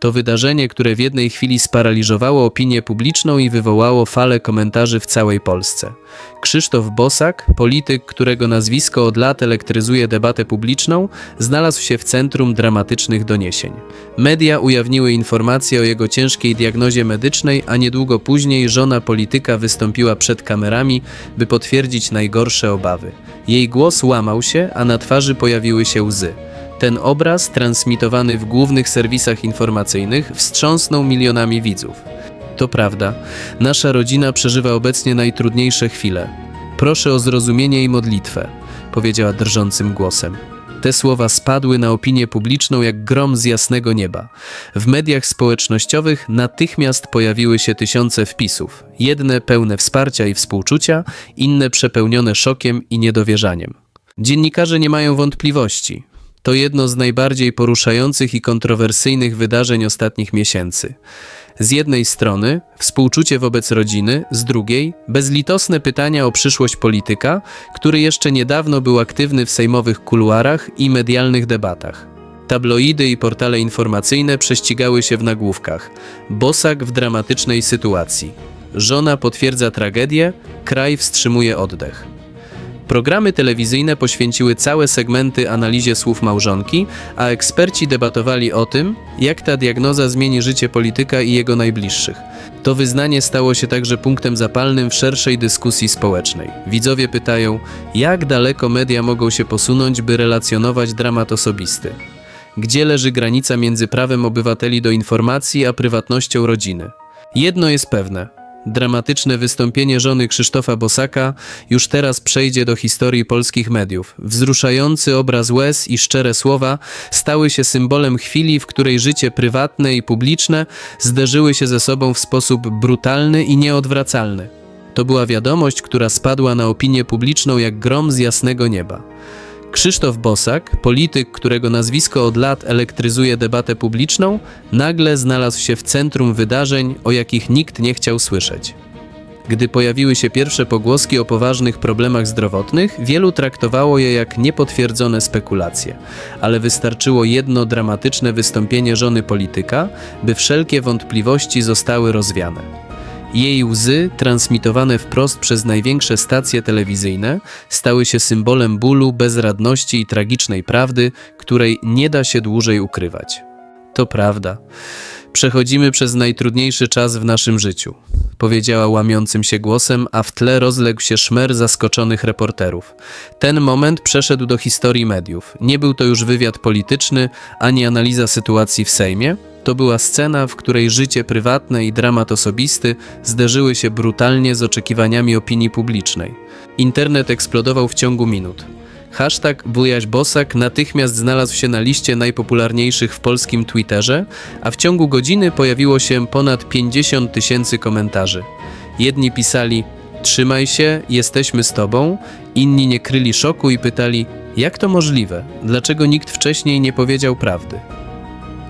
To wydarzenie, które w jednej chwili sparaliżowało opinię publiczną i wywołało falę komentarzy w całej Polsce. Krzysztof Bosak, polityk, którego nazwisko od lat elektryzuje debatę publiczną, znalazł się w centrum dramatycznych doniesień. Media ujawniły informacje o jego ciężkiej diagnozie medycznej, a niedługo później żona polityka wystąpiła przed kamerami, by potwierdzić najgorsze obawy. Jej głos łamał się, a na twarzy pojawiły się łzy. Ten obraz, transmitowany w głównych serwisach informacyjnych, wstrząsnął milionami widzów. To prawda, nasza rodzina przeżywa obecnie najtrudniejsze chwile. Proszę o zrozumienie i modlitwę, powiedziała drżącym głosem. Te słowa spadły na opinię publiczną jak grom z jasnego nieba. W mediach społecznościowych natychmiast pojawiły się tysiące wpisów, jedne pełne wsparcia i współczucia, inne przepełnione szokiem i niedowierzaniem. Dziennikarze nie mają wątpliwości. To jedno z najbardziej poruszających i kontrowersyjnych wydarzeń ostatnich miesięcy. Z jednej strony współczucie wobec rodziny, z drugiej bezlitosne pytania o przyszłość polityka, który jeszcze niedawno był aktywny w sejmowych kuluarach i medialnych debatach. Tabloidy i portale informacyjne prześcigały się w nagłówkach. Bosak w dramatycznej sytuacji. Żona potwierdza tragedię, kraj wstrzymuje oddech. Programy telewizyjne poświęciły całe segmenty analizie słów małżonki, a eksperci debatowali o tym, jak ta diagnoza zmieni życie polityka i jego najbliższych. To wyznanie stało się także punktem zapalnym w szerszej dyskusji społecznej. Widzowie pytają, jak daleko media mogą się posunąć, by relacjonować dramat osobisty. Gdzie leży granica między prawem obywateli do informacji a prywatnością rodziny? Jedno jest pewne. Dramatyczne wystąpienie żony Krzysztofa Bosaka już teraz przejdzie do historii polskich mediów. Wzruszający obraz łez i szczere słowa stały się symbolem chwili, w której życie prywatne i publiczne zderzyły się ze sobą w sposób brutalny i nieodwracalny. To była wiadomość, która spadła na opinię publiczną jak grom z jasnego nieba. Krzysztof Bosak, polityk, którego nazwisko od lat elektryzuje debatę publiczną, nagle znalazł się w centrum wydarzeń, o jakich nikt nie chciał słyszeć. Gdy pojawiły się pierwsze pogłoski o poważnych problemach zdrowotnych, wielu traktowało je jak niepotwierdzone spekulacje, ale wystarczyło jedno dramatyczne wystąpienie żony polityka, by wszelkie wątpliwości zostały rozwiane. Jej łzy, transmitowane wprost przez największe stacje telewizyjne, stały się symbolem bólu, bezradności i tragicznej prawdy, której nie da się dłużej ukrywać. To prawda. Przechodzimy przez najtrudniejszy czas w naszym życiu, powiedziała łamiącym się głosem, a w tle rozległ się szmer zaskoczonych reporterów. Ten moment przeszedł do historii mediów. Nie był to już wywiad polityczny ani analiza sytuacji w Sejmie. To była scena, w której życie prywatne i dramat osobisty zderzyły się brutalnie z oczekiwaniami opinii publicznej. Internet eksplodował w ciągu minut. Hashtag Wujaś Bosak natychmiast znalazł się na liście najpopularniejszych w polskim Twitterze, a w ciągu godziny pojawiło się ponad 50 tysięcy komentarzy. Jedni pisali Trzymaj się, jesteśmy z tobą, inni nie kryli szoku i pytali Jak to możliwe? Dlaczego nikt wcześniej nie powiedział prawdy?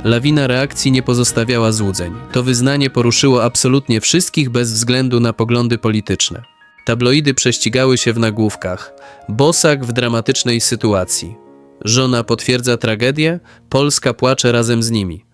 Lawina reakcji nie pozostawiała złudzeń. To wyznanie poruszyło absolutnie wszystkich bez względu na poglądy polityczne. Tabloidy prześcigały się w nagłówkach. Bosak w dramatycznej sytuacji. Żona potwierdza tragedię, Polska płacze razem z nimi.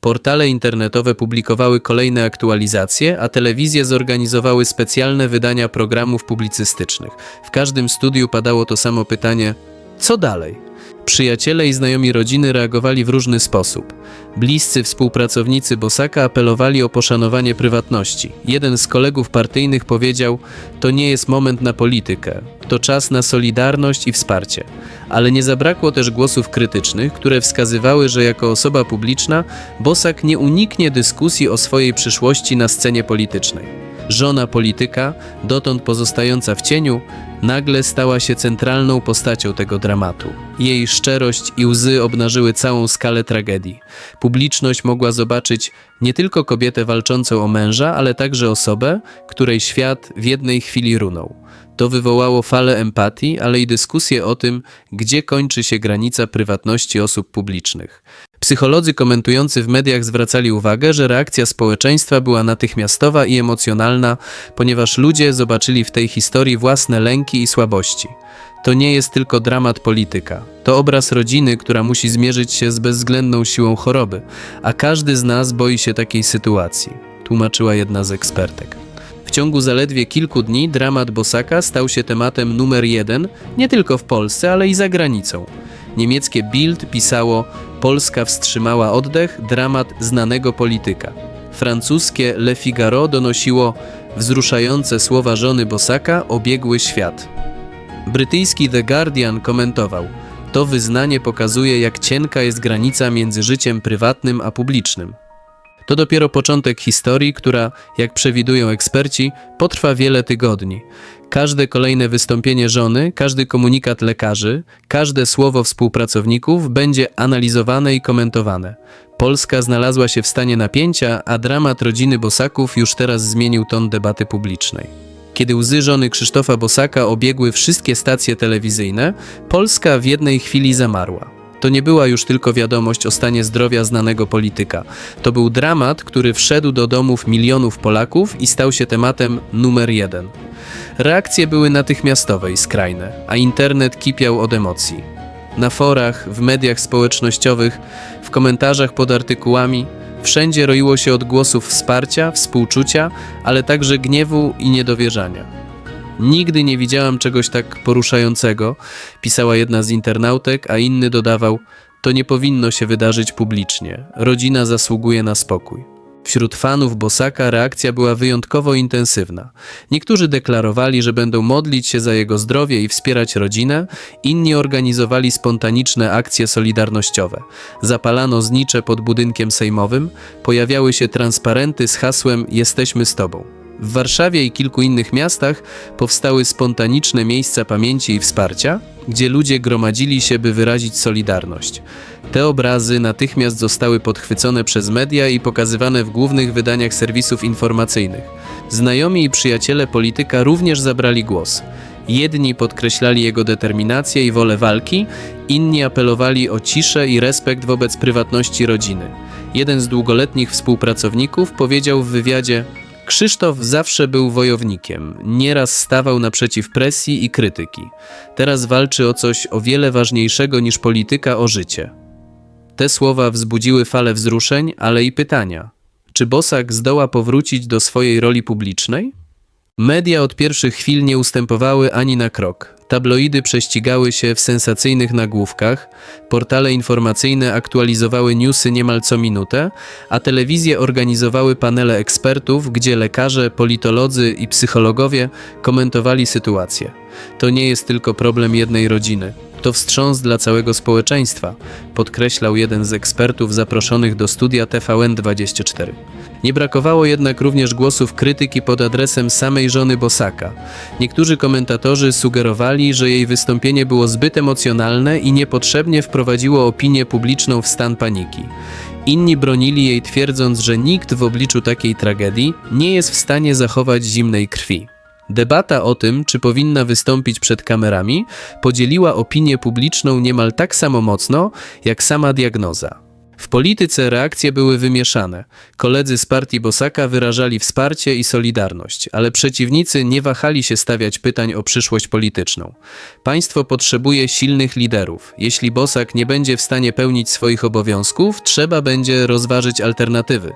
Portale internetowe publikowały kolejne aktualizacje, a telewizje zorganizowały specjalne wydania programów publicystycznych. W każdym studiu padało to samo pytanie: co dalej? Przyjaciele i znajomi rodziny reagowali w różny sposób. Bliscy współpracownicy Bosaka apelowali o poszanowanie prywatności. Jeden z kolegów partyjnych powiedział: To nie jest moment na politykę, to czas na solidarność i wsparcie. Ale nie zabrakło też głosów krytycznych, które wskazywały, że jako osoba publiczna Bosak nie uniknie dyskusji o swojej przyszłości na scenie politycznej. Żona polityka, dotąd pozostająca w cieniu, nagle stała się centralną postacią tego dramatu. Jej szczerość i łzy obnażyły całą skalę tragedii. Publiczność mogła zobaczyć nie tylko kobietę walczącą o męża, ale także osobę, której świat w jednej chwili runął. To wywołało falę empatii, ale i dyskusję o tym, gdzie kończy się granica prywatności osób publicznych. Psycholodzy komentujący w mediach zwracali uwagę, że reakcja społeczeństwa była natychmiastowa i emocjonalna, ponieważ ludzie zobaczyli w tej historii własne lęki i słabości. To nie jest tylko dramat polityka. To obraz rodziny, która musi zmierzyć się z bezwzględną siłą choroby, a każdy z nas boi się takiej sytuacji, tłumaczyła jedna z ekspertek. W ciągu zaledwie kilku dni dramat Bosaka stał się tematem numer jeden nie tylko w Polsce, ale i za granicą. Niemieckie Bild pisało: Polska wstrzymała oddech, dramat znanego polityka. Francuskie Le Figaro donosiło: Wzruszające słowa żony Bosaka obiegły świat. Brytyjski The Guardian komentował: To wyznanie pokazuje, jak cienka jest granica między życiem prywatnym a publicznym. To dopiero początek historii, która, jak przewidują eksperci, potrwa wiele tygodni. Każde kolejne wystąpienie żony, każdy komunikat lekarzy, każde słowo współpracowników będzie analizowane i komentowane. Polska znalazła się w stanie napięcia, a dramat rodziny Bosaków już teraz zmienił ton debaty publicznej. Kiedy łzy żony Krzysztofa Bosaka obiegły wszystkie stacje telewizyjne, Polska w jednej chwili zamarła. To nie była już tylko wiadomość o stanie zdrowia znanego polityka. To był dramat, który wszedł do domów milionów Polaków i stał się tematem numer jeden. Reakcje były natychmiastowe i skrajne, a internet kipiał od emocji. Na forach, w mediach społecznościowych, w komentarzach pod artykułami, wszędzie roiło się odgłosów wsparcia, współczucia, ale także gniewu i niedowierzania. Nigdy nie widziałam czegoś tak poruszającego, pisała jedna z internautek, a inny dodawał: To nie powinno się wydarzyć publicznie. Rodzina zasługuje na spokój. Wśród fanów Bosaka reakcja była wyjątkowo intensywna. Niektórzy deklarowali, że będą modlić się za jego zdrowie i wspierać rodzinę, inni organizowali spontaniczne akcje solidarnościowe. Zapalano znicze pod budynkiem sejmowym, pojawiały się transparenty z hasłem Jesteśmy z Tobą. W Warszawie i kilku innych miastach powstały spontaniczne miejsca pamięci i wsparcia, gdzie ludzie gromadzili się, by wyrazić solidarność. Te obrazy natychmiast zostały podchwycone przez media i pokazywane w głównych wydaniach serwisów informacyjnych. Znajomi i przyjaciele polityka również zabrali głos. Jedni podkreślali jego determinację i wolę walki, inni apelowali o ciszę i respekt wobec prywatności rodziny. Jeden z długoletnich współpracowników powiedział w wywiadzie: Krzysztof zawsze był wojownikiem, nieraz stawał naprzeciw presji i krytyki. Teraz walczy o coś o wiele ważniejszego niż polityka o życie. Te słowa wzbudziły falę wzruszeń, ale i pytania. Czy Bosak zdoła powrócić do swojej roli publicznej? Media od pierwszych chwil nie ustępowały ani na krok. Tabloidy prześcigały się w sensacyjnych nagłówkach, portale informacyjne aktualizowały newsy niemal co minutę, a telewizje organizowały panele ekspertów, gdzie lekarze, politolodzy i psychologowie komentowali sytuację. To nie jest tylko problem jednej rodziny. To wstrząs dla całego społeczeństwa, podkreślał jeden z ekspertów zaproszonych do studia TVN24. Nie brakowało jednak również głosów krytyki pod adresem samej żony Bosaka. Niektórzy komentatorzy sugerowali, że jej wystąpienie było zbyt emocjonalne i niepotrzebnie wprowadziło opinię publiczną w stan paniki. Inni bronili jej twierdząc, że nikt w obliczu takiej tragedii nie jest w stanie zachować zimnej krwi. Debata o tym, czy powinna wystąpić przed kamerami, podzieliła opinię publiczną niemal tak samo mocno, jak sama diagnoza. W polityce reakcje były wymieszane. Koledzy z partii Bosaka wyrażali wsparcie i solidarność, ale przeciwnicy nie wahali się stawiać pytań o przyszłość polityczną. Państwo potrzebuje silnych liderów. Jeśli Bosak nie będzie w stanie pełnić swoich obowiązków, trzeba będzie rozważyć alternatywy,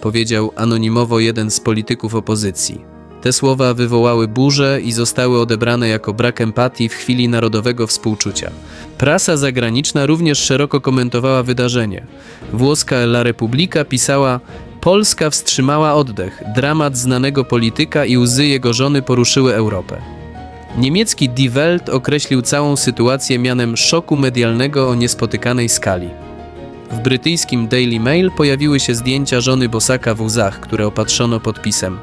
powiedział anonimowo jeden z polityków opozycji. Te słowa wywołały burzę i zostały odebrane jako brak empatii w chwili narodowego współczucia. Prasa zagraniczna również szeroko komentowała wydarzenie. Włoska La Repubblica pisała: Polska wstrzymała oddech, dramat znanego polityka i łzy jego żony poruszyły Europę. Niemiecki Die Welt określił całą sytuację mianem szoku medialnego o niespotykanej skali. W brytyjskim Daily Mail pojawiły się zdjęcia żony Bosaka w łzach, które opatrzono podpisem.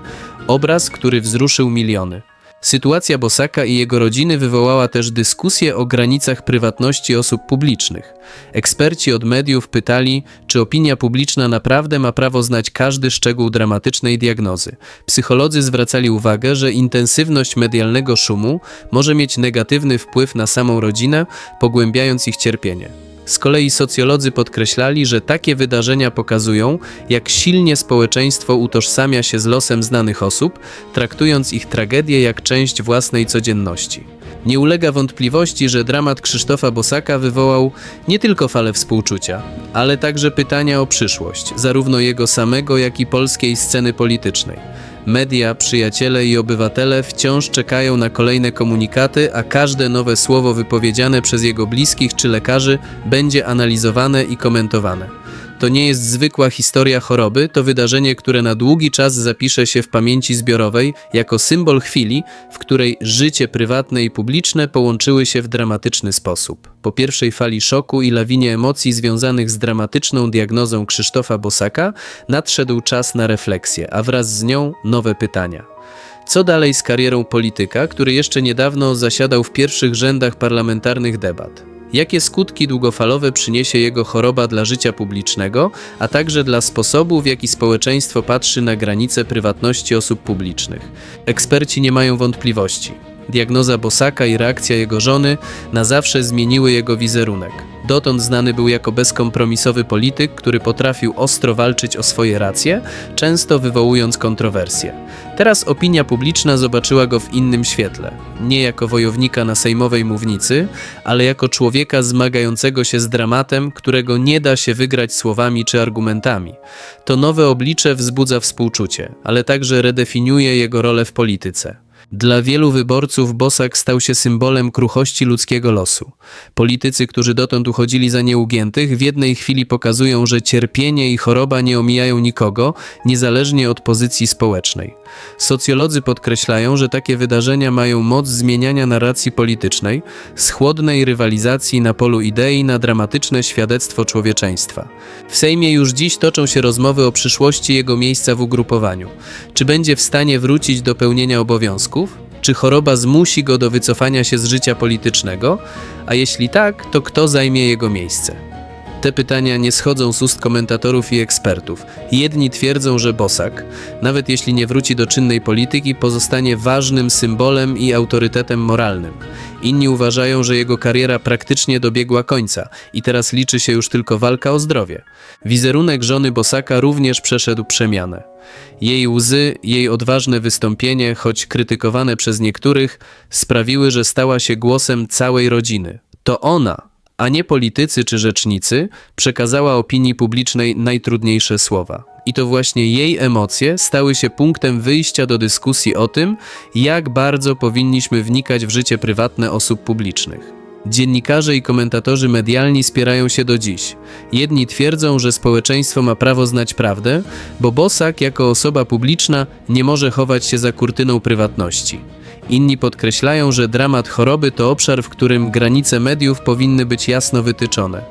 Obraz, który wzruszył miliony. Sytuacja Bosaka i jego rodziny wywołała też dyskusję o granicach prywatności osób publicznych. Eksperci od mediów pytali, czy opinia publiczna naprawdę ma prawo znać każdy szczegół dramatycznej diagnozy. Psycholodzy zwracali uwagę, że intensywność medialnego szumu może mieć negatywny wpływ na samą rodzinę, pogłębiając ich cierpienie. Z kolei socjolodzy podkreślali, że takie wydarzenia pokazują, jak silnie społeczeństwo utożsamia się z losem znanych osób, traktując ich tragedię jak część własnej codzienności. Nie ulega wątpliwości, że dramat Krzysztofa Bosaka wywołał nie tylko falę współczucia, ale także pytania o przyszłość, zarówno jego samego, jak i polskiej sceny politycznej. Media, przyjaciele i obywatele wciąż czekają na kolejne komunikaty, a każde nowe słowo wypowiedziane przez jego bliskich czy lekarzy będzie analizowane i komentowane. To nie jest zwykła historia choroby, to wydarzenie, które na długi czas zapisze się w pamięci zbiorowej jako symbol chwili, w której życie prywatne i publiczne połączyły się w dramatyczny sposób. Po pierwszej fali szoku i lawinie emocji związanych z dramatyczną diagnozą Krzysztofa Bosaka nadszedł czas na refleksję, a wraz z nią nowe pytania. Co dalej z karierą polityka, który jeszcze niedawno zasiadał w pierwszych rzędach parlamentarnych debat? Jakie skutki długofalowe przyniesie jego choroba dla życia publicznego, a także dla sposobu, w jaki społeczeństwo patrzy na granice prywatności osób publicznych? Eksperci nie mają wątpliwości. Diagnoza Bosaka i reakcja jego żony na zawsze zmieniły jego wizerunek. Dotąd znany był jako bezkompromisowy polityk, który potrafił ostro walczyć o swoje racje, często wywołując kontrowersje. Teraz opinia publiczna zobaczyła go w innym świetle. Nie jako wojownika na sejmowej mównicy, ale jako człowieka zmagającego się z dramatem, którego nie da się wygrać słowami czy argumentami. To nowe oblicze wzbudza współczucie, ale także redefiniuje jego rolę w polityce. Dla wielu wyborców Bosak stał się symbolem kruchości ludzkiego losu. Politycy, którzy dotąd uchodzili za nieugiętych, w jednej chwili pokazują, że cierpienie i choroba nie omijają nikogo, niezależnie od pozycji społecznej. Socjolodzy podkreślają, że takie wydarzenia mają moc zmieniania narracji politycznej, z chłodnej rywalizacji na polu idei na dramatyczne świadectwo człowieczeństwa. W Sejmie już dziś toczą się rozmowy o przyszłości jego miejsca w ugrupowaniu. Czy będzie w stanie wrócić do pełnienia Czy choroba zmusi go do wycofania się z życia politycznego? A jeśli tak, to kto zajmie jego miejsce? Te pytania nie schodzą z ust komentatorów i ekspertów. Jedni twierdzą, że Bosak, nawet jeśli nie wróci do czynnej polityki, pozostanie ważnym symbolem i autorytetem moralnym. Inni uważają, że jego kariera praktycznie dobiegła końca i teraz liczy się już tylko walka o zdrowie. Wizerunek żony Bosaka również przeszedł przemianę. Jej łzy, jej odważne wystąpienie, choć krytykowane przez niektórych, sprawiły, że stała się głosem całej rodziny. To ona, a nie politycy czy rzecznicy, przekazała opinii publicznej najtrudniejsze słowa. I to właśnie jej emocje stały się punktem wyjścia do dyskusji o tym, jak bardzo powinniśmy wnikać w życie prywatne osób publicznych. Dziennikarze i komentatorzy medialni spierają się do dziś. Jedni twierdzą, że społeczeństwo ma prawo znać prawdę, bo Bosak jako osoba publiczna nie może chować się za kurtyną prywatności. Inni podkreślają, że dramat choroby to obszar, w którym granice mediów powinny być jasno wytyczone.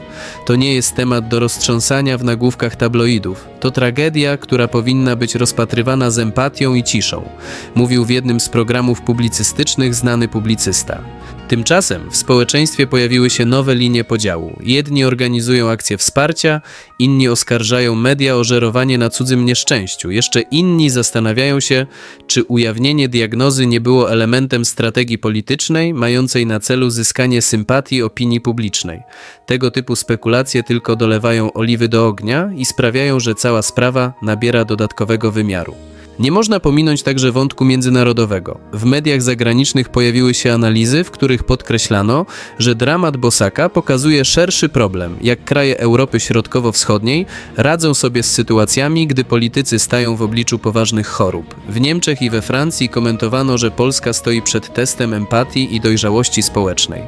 To nie jest temat do roztrząsania w nagłówkach tabloidów. To tragedia, która powinna być rozpatrywana z empatią i ciszą, mówił w jednym z programów publicystycznych znany publicysta. Tymczasem w społeczeństwie pojawiły się nowe linie podziału. Jedni organizują akcje wsparcia, inni oskarżają media o żerowanie na cudzym nieszczęściu. Jeszcze inni zastanawiają się, czy ujawnienie diagnozy nie było elementem strategii politycznej mającej na celu zyskanie sympatii opinii publicznej. Tego typu spekulacje tylko dolewają oliwy do ognia i sprawiają, że cała sprawa nabiera dodatkowego wymiaru. Nie można pominąć także wątku międzynarodowego. W mediach zagranicznych pojawiły się analizy, w których podkreślano, że dramat Bosaka pokazuje szerszy problem, jak kraje Europy Środkowo-Wschodniej radzą sobie z sytuacjami, gdy politycy stają w obliczu poważnych chorób. W Niemczech i we Francji komentowano, że Polska stoi przed testem empatii i dojrzałości społecznej.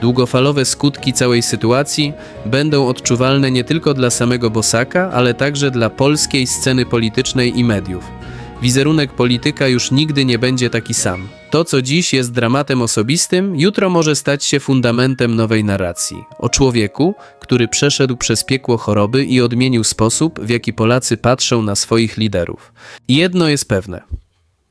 Długofalowe skutki całej sytuacji będą odczuwalne nie tylko dla samego Bosaka, ale także dla polskiej sceny politycznej i mediów. Wizerunek polityka już nigdy nie będzie taki sam. To, co dziś jest dramatem osobistym, jutro może stać się fundamentem nowej narracji. O człowieku, który przeszedł przez piekło choroby i odmienił sposób, w jaki Polacy patrzą na swoich liderów. Jedno jest pewne.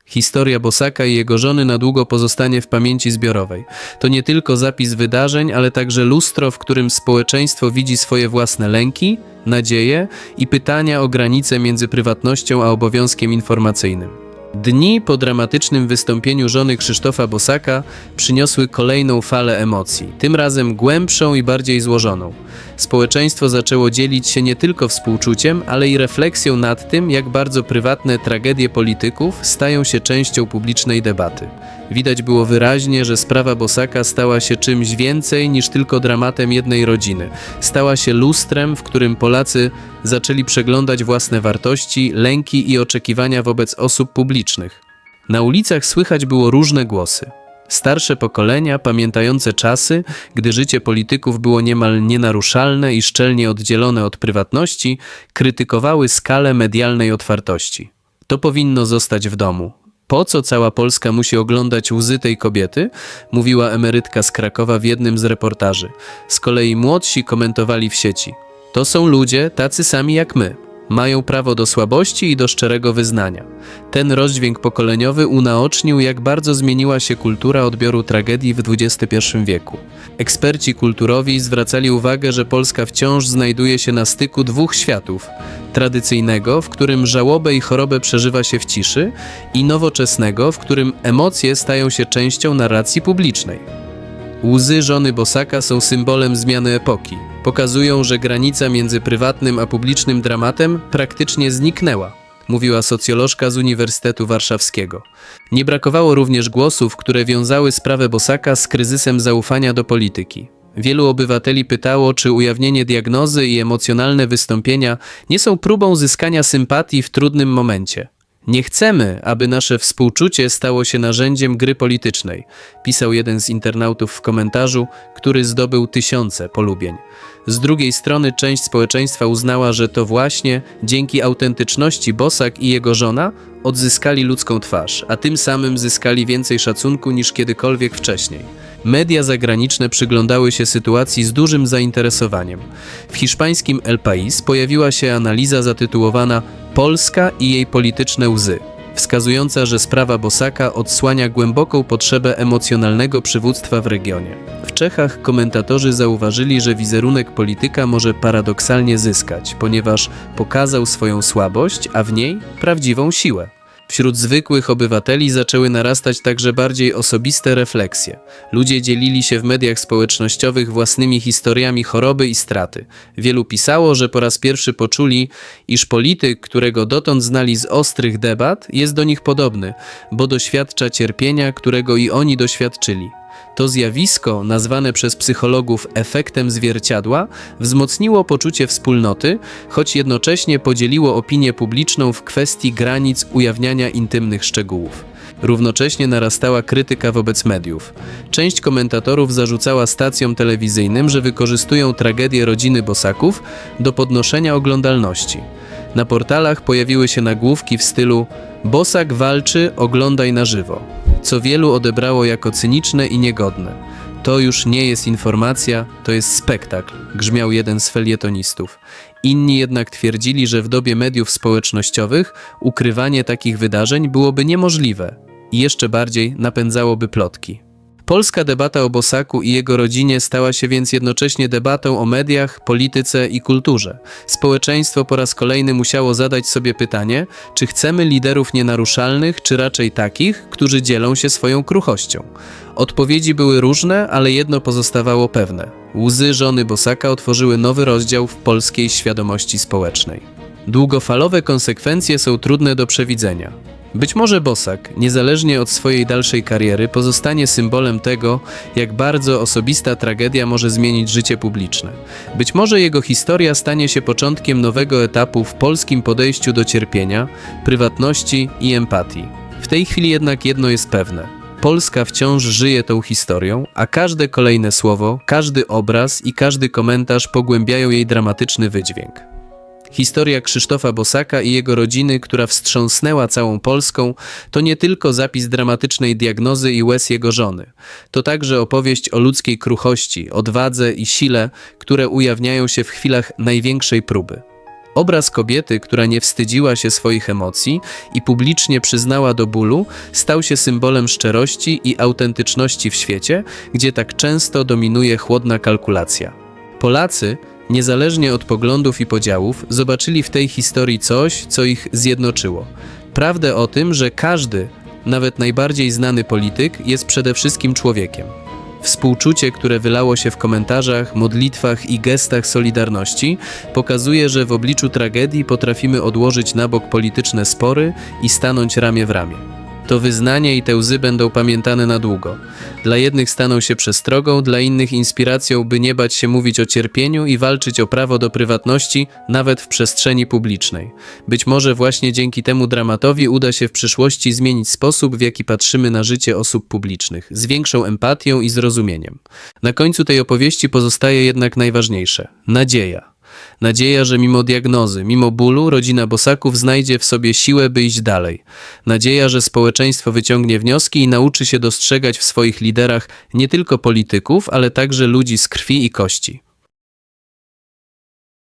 Historia Bosaka i jego żony na długo pozostanie w pamięci zbiorowej. To nie tylko zapis wydarzeń, ale także lustro, w którym społeczeństwo widzi swoje własne lęki, nadzieje i pytania o granice między prywatnością a obowiązkiem informacyjnym. Dni po dramatycznym wystąpieniu żony Krzysztofa Bosaka przyniosły kolejną falę emocji, tym razem głębszą i bardziej złożoną. Społeczeństwo zaczęło dzielić się nie tylko współczuciem, ale i refleksją nad tym, jak bardzo prywatne tragedie polityków stają się częścią publicznej debaty. Widać było wyraźnie, że sprawa Bosaka stała się czymś więcej niż tylko dramatem jednej rodziny. Stała się lustrem, w którym Polacy zaczęli przeglądać własne wartości, lęki i oczekiwania wobec osób publicznych. Na ulicach słychać było różne głosy. Starsze pokolenia, pamiętające czasy, gdy życie polityków było niemal nienaruszalne i szczelnie oddzielone od prywatności, krytykowały skalę medialnej otwartości. To powinno zostać w domu. Po co cała Polska musi oglądać łzy tej kobiety? Mówiła emerytka z Krakowa w jednym z reportaży. Z kolei młodsi komentowali w sieci. To są ludzie tacy sami jak my. Mają prawo do słabości i do szczerego wyznania. Ten rozdźwięk pokoleniowy unaocznił, jak bardzo zmieniła się kultura odbioru tragedii w XXI wieku. Eksperci kulturowi zwracali uwagę, że Polska wciąż znajduje się na styku dwóch światów: tradycyjnego, w którym żałobę i chorobę przeżywa się w ciszy, i nowoczesnego, w którym emocje stają się częścią narracji publicznej. Łzy żony Bosaka są symbolem zmiany epoki. Pokazują, że granica między prywatnym a publicznym dramatem praktycznie zniknęła, mówiła socjolożka z Uniwersytetu Warszawskiego. Nie brakowało również głosów, które wiązały sprawę Bosaka z kryzysem zaufania do polityki. Wielu obywateli pytało, czy ujawnienie diagnozy i emocjonalne wystąpienia nie są próbą zyskania sympatii w trudnym momencie. Nie chcemy, aby nasze współczucie stało się narzędziem gry politycznej, pisał jeden z internautów w komentarzu, który zdobył tysiące polubień. Z drugiej strony część społeczeństwa uznała, że to właśnie dzięki autentyczności Bosak i jego żona odzyskali ludzką twarz, a tym samym zyskali więcej szacunku niż kiedykolwiek wcześniej. Media zagraniczne przyglądały się sytuacji z dużym zainteresowaniem. W hiszpańskim El País pojawiła się analiza zatytułowana Polska i jej polityczne łzy, wskazująca, że sprawa Bosaka odsłania głęboką potrzebę emocjonalnego przywództwa w regionie. W Czechach komentatorzy zauważyli, że wizerunek polityka może paradoksalnie zyskać, ponieważ pokazał swoją słabość, a w niej prawdziwą siłę. Wśród zwykłych obywateli zaczęły narastać także bardziej osobiste refleksje. Ludzie dzielili się w mediach społecznościowych własnymi historiami choroby i straty. Wielu pisało, że po raz pierwszy poczuli, iż polityk, którego dotąd znali z ostrych debat, jest do nich podobny, bo doświadcza cierpienia, którego i oni doświadczyli. To zjawisko, nazwane przez psychologów efektem zwierciadła, wzmocniło poczucie wspólnoty, choć jednocześnie podzieliło opinię publiczną w kwestii granic ujawniania intymnych szczegółów. Równocześnie narastała krytyka wobec mediów. Część komentatorów zarzucała stacjom telewizyjnym, że wykorzystują tragedię rodziny Bosaków do podnoszenia oglądalności. Na portalach pojawiły się nagłówki w stylu Bosak walczy, oglądaj na żywo, co wielu odebrało jako cyniczne i niegodne. To już nie jest informacja, to jest spektakl, grzmiał jeden z felietonistów. Inni jednak twierdzili, że w dobie mediów społecznościowych ukrywanie takich wydarzeń byłoby niemożliwe i jeszcze bardziej napędzałoby plotki. Polska debata o Bosaku i jego rodzinie stała się więc jednocześnie debatą o mediach, polityce i kulturze. Społeczeństwo po raz kolejny musiało zadać sobie pytanie, czy chcemy liderów nienaruszalnych, czy raczej takich, którzy dzielą się swoją kruchością. Odpowiedzi były różne, ale jedno pozostawało pewne. Łzy żony Bosaka otworzyły nowy rozdział w polskiej świadomości społecznej. Długofalowe konsekwencje są trudne do przewidzenia. Być może Bosak, niezależnie od swojej dalszej kariery, pozostanie symbolem tego, jak bardzo osobista tragedia może zmienić życie publiczne. Być może jego historia stanie się początkiem nowego etapu w polskim podejściu do cierpienia, prywatności i empatii. W tej chwili jednak jedno jest pewne. Polska wciąż żyje tą historią, a każde kolejne słowo, każdy obraz i każdy komentarz pogłębiają jej dramatyczny wydźwięk. Historia Krzysztofa Bosaka i jego rodziny, która wstrząsnęła całą Polską, to nie tylko zapis dramatycznej diagnozy i łez jego żony. To także opowieść o ludzkiej kruchości, odwadze i sile, które ujawniają się w chwilach największej próby. Obraz kobiety, która nie wstydziła się swoich emocji i publicznie przyznała do bólu, stał się symbolem szczerości i autentyczności w świecie, gdzie tak często dominuje chłodna kalkulacja. Polacy, niezależnie od poglądów i podziałów, zobaczyli w tej historii coś, co ich zjednoczyło. Prawdę o tym, że każdy, nawet najbardziej znany polityk, jest przede wszystkim człowiekiem. Współczucie, które wylało się w komentarzach, modlitwach i gestach solidarności, pokazuje, że w obliczu tragedii potrafimy odłożyć na bok polityczne spory i stanąć ramię w ramię. To wyznanie i te łzy będą pamiętane na długo. Dla jednych staną się przestrogą, dla innych inspiracją, by nie bać się mówić o cierpieniu i walczyć o prawo do prywatności, nawet w przestrzeni publicznej. Być może właśnie dzięki temu dramatowi uda się w przyszłości zmienić sposób, w jaki patrzymy na życie osób publicznych, z większą empatią i zrozumieniem. Na końcu tej opowieści pozostaje jednak najważniejsze nadzieja. Nadzieja, że mimo diagnozy, mimo bólu, rodzina Bosaków znajdzie w sobie siłę, by iść dalej. Nadzieja, że społeczeństwo wyciągnie wnioski i nauczy się dostrzegać w swoich liderach nie tylko polityków, ale także ludzi z krwi i kości.